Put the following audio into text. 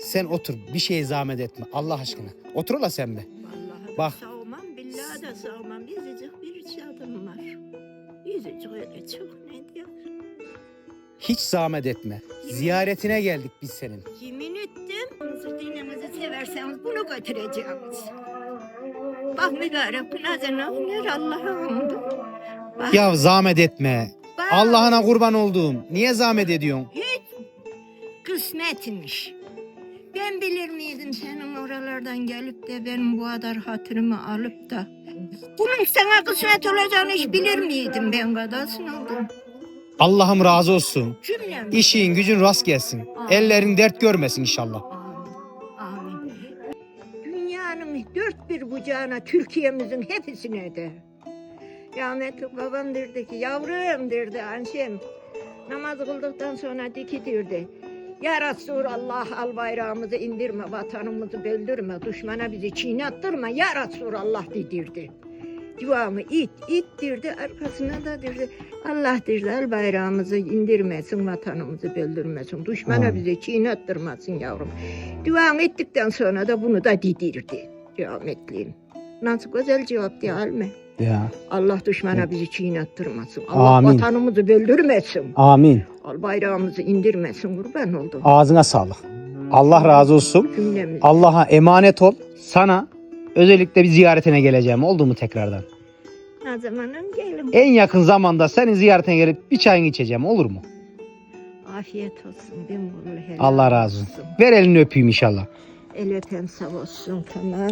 Sen otur. Bir şeye zahmet etme. Allah aşkına. Otur ola sen be. Vallahi Bak. savmam, billahi de savmam. Yüzücük bir çadım var. Yüzücük öyle çok ne diyor? Hiç zahmet etme. Ziyaretine geldik biz senin. Yemin ettim. Siz dinimizi severseniz bunu götüreceğiz. Bak mübarek günahına ne Allah'a hamdü. Bak, Ya zahmet etme. bak, Allah'ına kurban olduğum. Niye zahmet ediyorsun? Hiç kısmetmiş. Ben bilir miydim senin oralardan gelip de benim bu kadar hatırımı alıp da bunun sana kısmet olacağını hiç bilir miydim ben kadasın oldum. Allah'ım razı olsun. Cümlem. İşin gücün rast gelsin. Ellerin dert görmesin inşallah. Amin. Amin. Dünyanın dört bir bucağına Türkiye'mizin hepsine de. Rahmetli babam derdi ki yavrum derdi Anşem. Namaz kıldıktan sonra diki derdi. Ya Resulallah al bayrağımızı indirme, vatanımızı böldürme, düşmana bizi çiğnettirme. Ya Resulallah dedirdi. Duamı it, it dirdi, arkasına da dirdi. Allah dirdi, al bayrağımızı indirmesin, vatanımızı böldürmesin. Düşmana bizi çiğnettirmesin yavrum. Duanı ettikten sonra da bunu da didirdi. Rahmetliyim. Nasıl güzel cevap değil mi? Ya. Allah düşmana bizi çiğnettirmesin. Allah Amin. vatanımızı böldürmesin. Amin. Al bayrağımızı indirmesin kurban oldum. Ağzına sağlık. Allah razı olsun. Allah'a emanet ol. Sana özellikle bir ziyaretine geleceğim. Oldu mu tekrardan? Ne zamanın gelin. En yakın zamanda senin ziyaretine gelip bir çayını içeceğim. Olur mu? Afiyet olsun. Bin Allah razı olsun. Ver elini öpeyim inşallah. El öpen sağ olsun tamam.